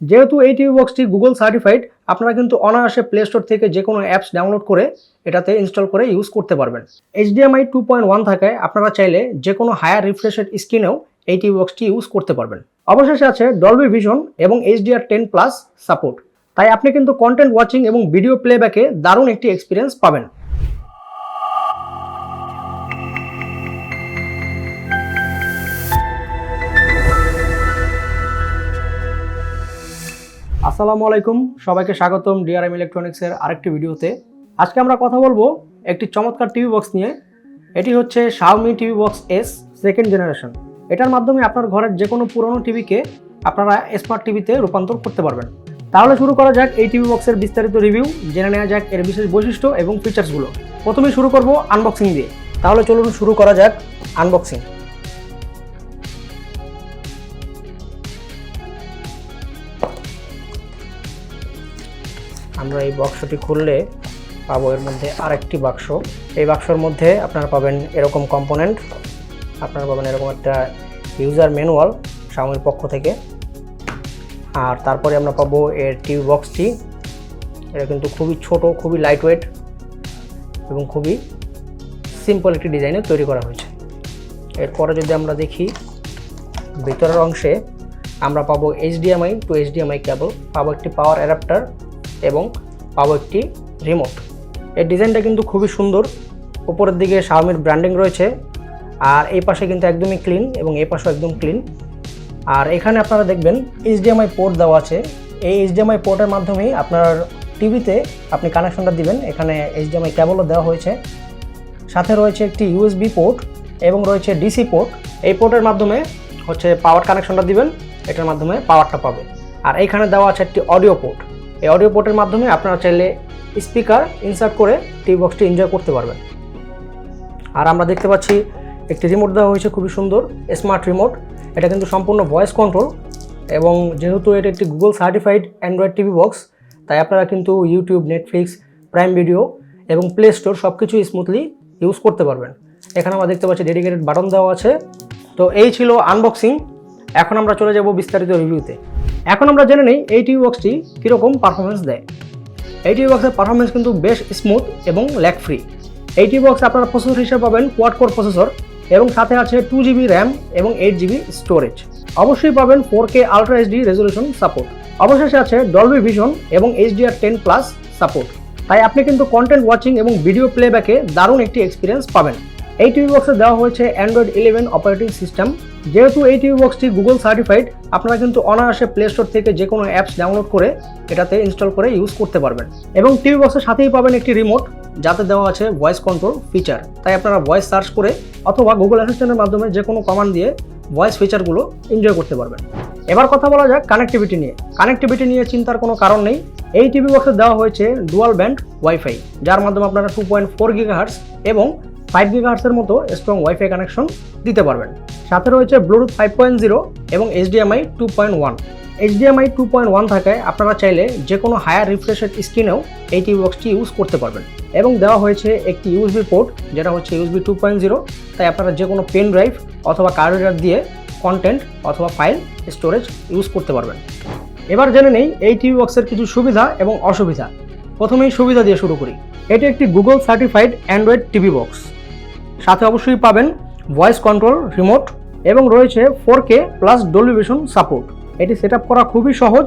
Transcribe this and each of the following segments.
যেহেতু এই TV বক্সটি Google certified আপনারা কিন্তু অনায়াসে প্লে স্টোর থেকে যে কোনো অ্যাপস ডাউনলোড করে এটাতে ইনস্টল করে ইউজ করতে পারবেন। এইচডিএমআই টু পয়েন্ট ওয়ান থাকায় আপনারা চাইলে যে কোনো হায়ার রিফ্রেশেড স্ক্রিনেও এই টিভি বক্সটি ইউজ করতে পারবেন। অবশেষে আছে ডলবি ভিশন এবং এইচডিআর টেন প্লাস সাপোর্ট তাই আপনি কিন্তু কন্টেন্ট ওয়াচিং এবং ভিডিও প্লেব্যাকে দারুণ একটি এক্সপিরিয়েন্স পাবেন। আসসালামু আলাইকুম। সবাইকে স্বাগতম ডিআরএম ইলেকট্রনিক্সের আরেকটি ভিডিওতে। আজকে আমরা কথা বলব একটি চমৎকার টিভি বক্স নিয়ে। এটি হচ্ছে Xiaomi TV box S second generation এটার মাধ্যমে আপনার ঘরের যে কোনো পুরনো টিভিকে আপনারা স্মার্ট টিভিতে রূপান্তর করতে পারবেন। তাহলে শুরু করা যাক এই টিভি বক্সের বিস্তারিত রিভিউ জেনে নেওয়া যাক এর বিশেষ বৈশিষ্ট্য এবং ফিচার্সগুলো প্রথমেই শুরু করব আনবক্সিং দিয়ে। তাহলে চলুন শুরু করা যাক আনবক্সিং আমরা এই বাক্সটি খুললে পাবো এর মধ্যে আরেকটি বাক্স। এই বাক্সর মধ্যে আপনারা পাবেন এরকম কম্পোনেন্ট আপনারা পাবেন এরকম একটা ইউজার ম্যানুয়াল সামনের পক্ষ থেকে। আর তারপরে আমরা পাবো এর টিভি বক্সটি এটা কিন্তু খুবই ছোট, খুবই লাইট ওয়েট এবং খুবই সিম্পল একটি ডিজাইনে তৈরি করা হয়েছে। এরপরে যদি আমরা দেখি, ভিতরের অংশে আমরা পাবো এইচডিএমআই টু এইচডিএমআই কেবল পাবো একটি পাওয়ার অ্যাডাপ্টার এবং পাবো একটি রিমোট এর ডিজাইনটা কিন্তু খুবই সুন্দর। উপরের দিকে শাওমির ব্র্যান্ডিং রয়েছে। আর এই পাশে কিন্তু একদমই ক্লিন এবং এই পাশেও একদম ক্লিন আর এখানে আপনারা দেখবেন এইচডিএমআই পোর্ট দেওয়া আছে। এই এইচডিএমআই পোর্টের মাধ্যমেই আপনার টিভিতে আপনি কানেকশনটা দিবেন। এখানে এইচডিএমআই কেবলও দেওয়া হয়েছে। সাথে রয়েছে একটি ইউএসবি পোর্ট এবং রয়েছে ডিসি পোর্ট এই পোর্টের মাধ্যমে হচ্ছে পাওয়ার কানেকশনটা দিবেন। এটার মাধ্যমে পাওয়ারটা পাবে। আর এইখানে দেওয়া আছে একটি অডিও পোর্ট এই অডিও পোর্টের মাধ্যমে আপনারা চাইলে স্পিকার ইনসার্ট করে টিভি বক্সটি এনজয় করতে পারবেন। আর আমরা দেখতে পাচ্ছি একটি রিমোট দেওয়া হয়েছে, খুবই সুন্দর স্মার্ট রিমোট এটা কিন্তু সম্পূর্ণ ভয়েস কন্ট্রোল এবং যেহেতু এটা একটি Google certified Android TV box তাই আপনারা কিন্তু ইউটিউব নেটফ্লিক্স প্রাইম ভিডিও এবং প্লে স্টোর সব কিছু স্মুথলি ইউজ করতে পারবেন। এখানে আমরা দেখতে পাচ্ছি ডেডিকেটেড বাটন দেওয়া আছে। তো এই ছিল আনবক্সিং এখন আমরা চলে যাব বিস্তারিত রিভিউতে এখন আমরা জেনে নিই এই টিভি বক্সটি কীরকম পারফরমেন্স দেয়। এই টিভি বক্সের পারফরমেন্স কিন্তু বেশ স্মুথ এবং ল্যাক ফ্রি এই টিভি বক্সে আপনারা প্রসেসর হিসেবে পাবেন কোয়াড কোর প্রসেসর এবং সাথে আছে টু জিবি র্যাম এবং এইট জিবি স্টোরেজ অবশ্যই পাবেন four K ultra HD resolution support অবশেষে আছে ডলবি ভিশন এবং এইচডিআর টেন প্লাস সাপোর্ট তাই আপনি কিন্তু কন্টেন্ট ওয়াচিং এবং ভিডিও প্লেব্যাকে দারুণ একটি এক্সপিরিয়েন্স পাবেন। এই টিভি বক্সে দেওয়া হয়েছে অ্যান্ড্রয়েড ইলেভেন অপারেটিং সিস্টেম যেহেতু এই টিভি বক্সটি গুগল সার্টিফাইড আপনারা কিন্তু অনায়াসে প্লে স্টোর থেকে যে কোনো অ্যাপস ডাউনলোড করে এটাতে ইনস্টল করে ইউজ করতে পারবেন। এবং টিভি বক্সের সাথেই পাবেন একটি রিমোট যাতে দেওয়া আছে ভয়েস কন্ট্রোল ফিচার তাই আপনারা ভয়েস সার্চ করে অথবা গুগল অ্যাসিস্ট্যান্টের মাধ্যমে যে কোনো কমান্ড দিয়ে ভয়েস ফিচারগুলো এনজয় করতে পারবেন। এবার কথা বলা যাক কানেক্টিভিটি নিয়ে। কানেক্টিভিটি নিয়ে চিন্তার কোনো কারণ নেই। এই টিভি বক্সে দেওয়া হয়েছে ডুয়াল ব্যান্ড ওয়াইফাই যার মাধ্যমে আপনারা টু পয়েন্ট ফোর গিগাহার্স এবং ফাইভ গিগাহার্সের মতো স্ট্রং ওয়াইফাই কানেকশন দিতে পারবেন। সাথে রয়েছে ব্লুটুথ ফাইভ পয়েন্ট জিরো এবং HDMI two point one HDMI two point one থাকায় আপনারা চাইলে যে কোনো হায়ার রিফ্রেশেড স্ক্রিনেও এই টিভি বক্সটি ইউজ করতে পারবেন। এবং দেওয়া হয়েছে একটি ইউএসবি পোর্ট যেটা হচ্ছে ইউএসবি টু পয়েন্ট জিরো তাই আপনারা যে কোনো পেন ড্রাইভ অথবা কার্ড রিডার দিয়ে কন্টেন্ট অথবা ফাইল স্টোরেজ ইউজ করতে পারবেন। এবার জেনে নেই এই টিভি বক্সের কিছু সুবিধা এবং অসুবিধা। প্রথমেই সুবিধা দিয়ে শুরু করি। এটি একটি Google certified Android TV box সাথে অবশ্যই পাবেন ভয়েস কন্ট্রোল রিমোট এবং রয়েছে four K plus Dolby Vision support এটি সেট করা খুবই সহজ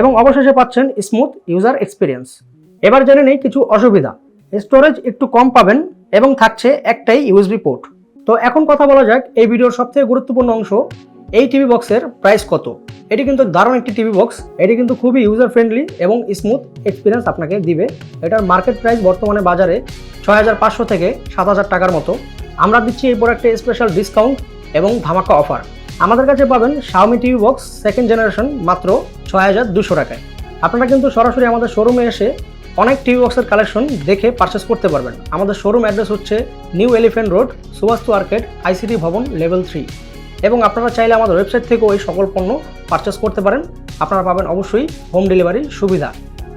এবং অবশেষে পাচ্ছেন স্মুথ ইউজার এক্সপিরিয়েন্স এবার জেনে নেই কিছু অসুবিধা। স্টোরেজ একটু কম পাবেন এবং থাকছে একটাই ইউএসবি পোর্ট তো এখন কথা বলা যাক এই ভিডিওর সবথেকে গুরুত্বপূর্ণ অংশ, এই টিভি বক্সের প্রাইস কত। এটি কিন্তু দারুণ একটি টিভি বক্স এটি কিন্তু খুবই ইউজার ফ্রেন্ডলি এবং স্মুথ এক্সপিরিয়েন্স আপনাকে দিবে। এটার মার্কেট প্রাইস বর্তমানে বাজারে ছয় পাঁচশো থেকে সাত হাজার টাকার মতো। আমরা দিচ্ছি এই প্রোডাক্টে স্পেশাল ডিসকাউন্ট এবং ধামাকা অফার আমাদের কাছে পাবেন Xiaomi TV box second generation মাত্র ছয় হাজার দুশো টাকায়। আপনারা কিন্তু সরাসরি আমাদের শোরুমে এসে অনেক টিভি বক্সের কালেকশন দেখে পারচেস করতে পারবেন। আমাদের শোরুম অ্যাড্রেস হচ্ছে new elephant road Subastu arcade ICT Bhaban level three এবং আপনারা চাইলে আমাদের ওয়েবসাইট থেকেও এই সকল পণ্য পারচেস করতে পারেন। আপনারা পাবেন অবশ্যই হোম ডেলিভারি সুবিধা।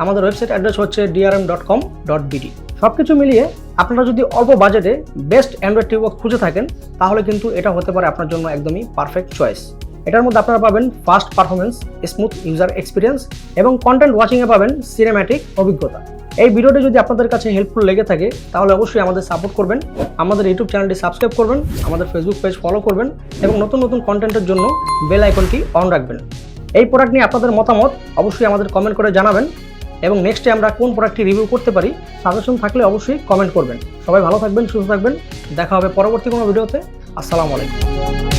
আমাদের ওয়েবসাইট অ্যাড্রেস হচ্ছে DRM dot com dot BD সব কিছু মিলিয়ে আপনারা যদি অল্প বাজেটে বেস্ট অ্যান্ড্রয়েড টিভি বক্স খুঁজে থাকেন, তাহলে কিন্তু এটা হতে পারে আপনার জন্য একদমই পারফেক্ট চয়েস এটার মধ্যে আপনারা পাবেন fast performance smooth user experience এবং কন্টেন্ট ওয়াচিংয়ে পাবেন সিনেম্যাটিক অভিজ্ঞতা। এই ভিডিওটি যদি আপনাদের কাছে হেল্পফুল লেগে থাকে, তাহলে অবশ্যই আমাদের সাপোর্ট করবেন। আমাদের ইউটিউব চ্যানেলটি সাবস্ক্রাইব করবেন, আমাদের ফেসবুক পেজ ফলো করবেন, এবং নতুন নতুন কন্টেন্টের জন্য বেল আইকনটি অন রাখবেন। এই প্রোডাক্ট নিয়ে আপনাদের মতামত অবশ্যই আমাদের কমেন্ট করে জানাবেন, এবং নেক্সটে আমরা কোন প্রোডাক্টটি রিভিউ করতে পারি সাজেশন থাকলে অবশ্যই কমেন্ট করবেন। সবাই ভালো থাকবেন, সুস্থ থাকবেন, দেখা হবে পরবর্তী কোনো ভিডিওতে আসসালামু আলাইকুম।